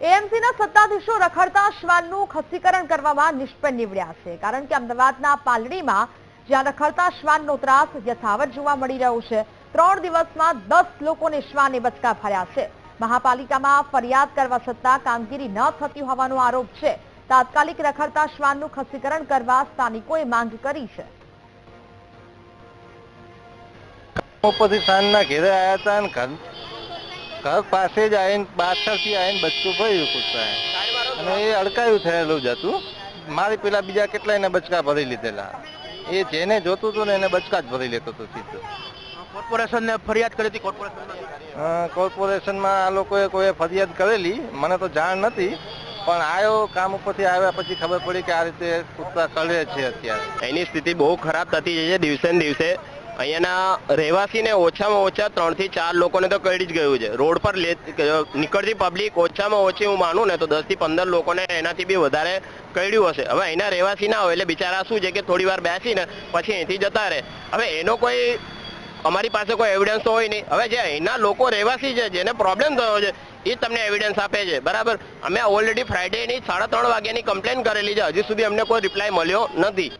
એએમસીના સત્તાધીશો રખડતા શ્વાનનું ખસીકરણ કરવામાં નિષ્ફળ નીવડ્યા છે. કારણ કે અમદાવાદના પાલડીમાં જ્યાં રખડતા શ્વાનનો ત્રાસ યથાવત જોવા મળી રહ્યો છે, ત્રણ દિવસમાં દસ લોકોને શ્વાને બચકા ભર્યા છે. મહાપાલિકામાં ફરિયાદ કરવા છતાં કામગીરી ન થતી હોવાનો આરોપ છે. તાત્કાલિક રખડતા શ્વાનનું ખસીકરણ કરવા સ્થાનિકોએ માંગ કરી છે. ઘેરે આવ્યા હતા ઘર પાસે જ આવીને પાછળથી આવીને બચકું ભર્યું કૂતરાએ અને એ અડકાયું થયેલું જ હતું. મારી પેલા બીજા કેટલાયને બચકા ભરી લીધેલા? એ જેને જોતું હતું ને એને બચકા જ ભરી લેતો હતો સીધો. કોર્પોરેશનને ફરિયાદ કરી હતી? કોર્પોરેશન કોર્પોરેશનમાં આ લોકોએ કોઈ ફરિયાદ કરેલી. મને તો જાણ નથી પણ આવ્યો કામ ઉપરથી આવ્યા પછી ખબર પડી કે આ રીતે કૂતરા કળે છે અત્યારે. એની સ્થિતિ બહુ ખરાબ થતી જાય છે. દિવસે ને દિવસે અહીંયાના રહેવાસીને ઓછામાં ઓછા ત્રણથી ચાર લોકોને તો કરી જ ગયું છે. રોડ પર નીકળતી પબ્લિક ઓછામાં ઓછી હું માનું ને તો દસથી પંદર લોકોને એનાથી બી વધારે કર્યું હશે. હવે અહીંના રહેવાસી ના હોય એટલે બિચારા શું છે કે થોડી વાર બેસીને પછી અહીંથી જતા રહે. હવે એનો કોઈ અમારી પાસે કોઈ એવિડન્સ હોય નહીં. હવે જે અહીંના લોકો રહેવાસી છે, જેને પ્રોબ્લેમ થયો છે, એ તમને એવિડન્સ આપે છે. બરાબર? અમે ઓલરેડી ફ્રાઇડેની સાડા ત્રણ વાગ્યાની કમ્પ્લેન કરેલી છે. હજી સુધી અમને કોઈ રિપ્લાય મળ્યો નથી.